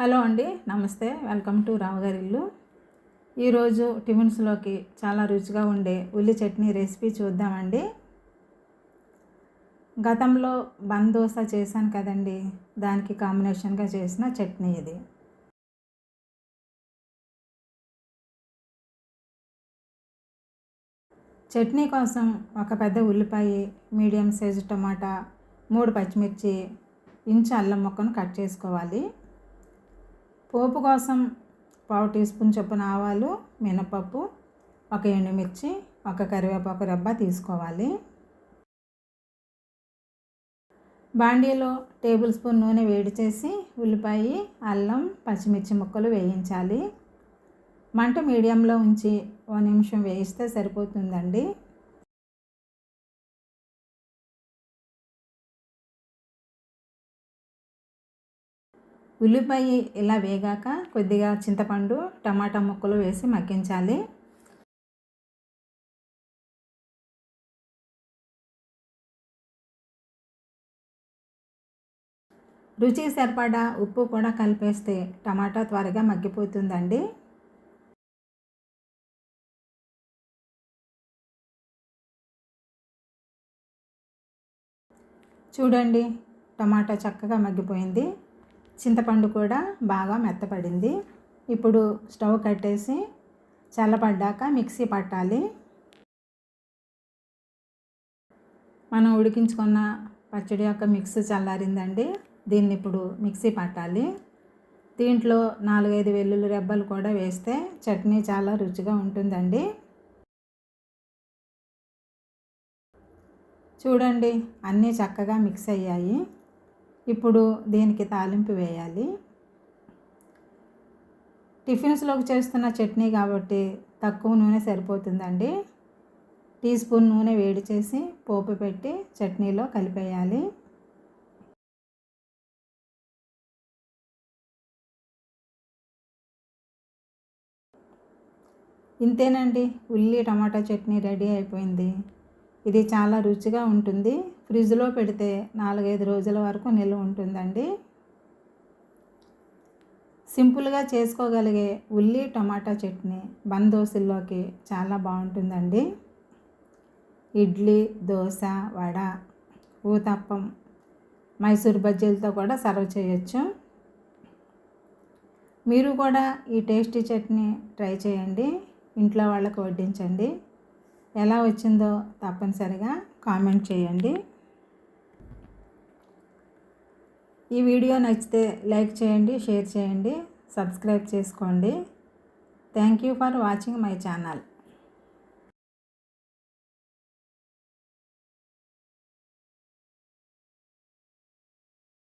Hello అండి నమస్తే. Welcome to రావుగారి ఇల్లు ఈరోజు టిఫిన్స్లోకి చాలా రుచిగా ఉండే ఉల్లి చట్నీ రెసిపీ చూద్దామండి. గతంలో బందోస చేశాను కదండి దానికి కాంబినేషన్గా చేసిన చట్నీ ఇది. చట్నీ కోసం ఒక పెద్ద ఉల్లిపాయ మీడియం సైజు టమాటా మూడు పచ్చిమిర్చి ఇంచు అల్లం ముక్కను కట్ చేసుకోవాలి. పోపు కోసం పావు టీ స్పూన్ చొప్పున ఆవాలు మినపప్పు ఒక ఎండుమిర్చి ఒక కరివేపాకు రెబ్బ తీసుకోవాలి. బాండీలో టేబుల్ స్పూన్ నూనె వేడి చేసి ఉల్లిపాయ అల్లం పచ్చిమిర్చి ముక్కలు వేయించాలి. మంట మీడియంలో ఉంచి ఓ నిమిషం వేయిస్తే సరిపోతుందండి. ఉల్లిపాయ ఇలా వేగాక కొద్దిగా చింతపండు టమాటా ముక్కలు వేసి మగ్గించాలి. రుచికి సరిపడా ఉప్పు కూడా కలిపేస్తే టమాటా త్వరగా మగ్గిపోతుందండి. చూడండి టమాటా చక్కగా మగ్గిపోయింది. చింతపండు కూడా బాగా మెత్తపడింది. ఇప్పుడు స్టవ్ కట్టేసి చల్లపడ్డాక మిక్సీ పట్టాలి. మనం ఉడికించుకున్న పచ్చడి యొక్క మిక్స్ చల్లారిందండి. దీన్ని ఇప్పుడు మిక్సీ పట్టాలి. దీంట్లో నాలుగైదు వెల్లుల్లి రెబ్బలు కూడా వేస్తే చట్నీ చాలా రుచిగా ఉంటుందండి. చూడండి అన్నీ చక్కగా మిక్స్ అయ్యాయి. ఇప్పుడు దీనికి తాలింపు వేయాలి? టిఫిన్స్లోకి చేస్తున్న చట్నీ కాబట్టి తక్కువ నూనె సరిపోతుందండి. టీ స్పూన్ నూనె వేడి చేసి పోపు పెట్టి చట్నీలో కలిపేయాలి. ఇంతేనండి. ఉల్లి టమాటా చట్నీ రెడీ అయిపోయింది. ఇది చాలా రుచిగా ఉంటుంది. ఫ్రిడ్జ్లో పెడితే నాలుగైదు రోజుల వరకు నిల్వ ఉంటుందండి. సింపుల్గా చేసుకోగలిగే ఉల్లి టమాటా చట్నీ బందోసుల్లోకి చాలా బాగుంటుందండి. ఇడ్లీ దోశ వడ ఊతప్పం మైసూర్ బజ్జీలతో కూడా సర్వ్ చేయొచ్చు. మీరు కూడా ఈ టేస్టీ చట్నీ ట్రై చేయండి. ఇంట్లో వాళ్ళకు వడ్డించండి. ఎలా వచ్చిందో తప్పనిసరిగా కామెంట్ చేయండి. ఈ వీడియో నచ్చితే లైక్ చేయండి షేర్ చేయండి సబ్స్క్రైబ్ చేసుకోండి. Thank you for watching my channel.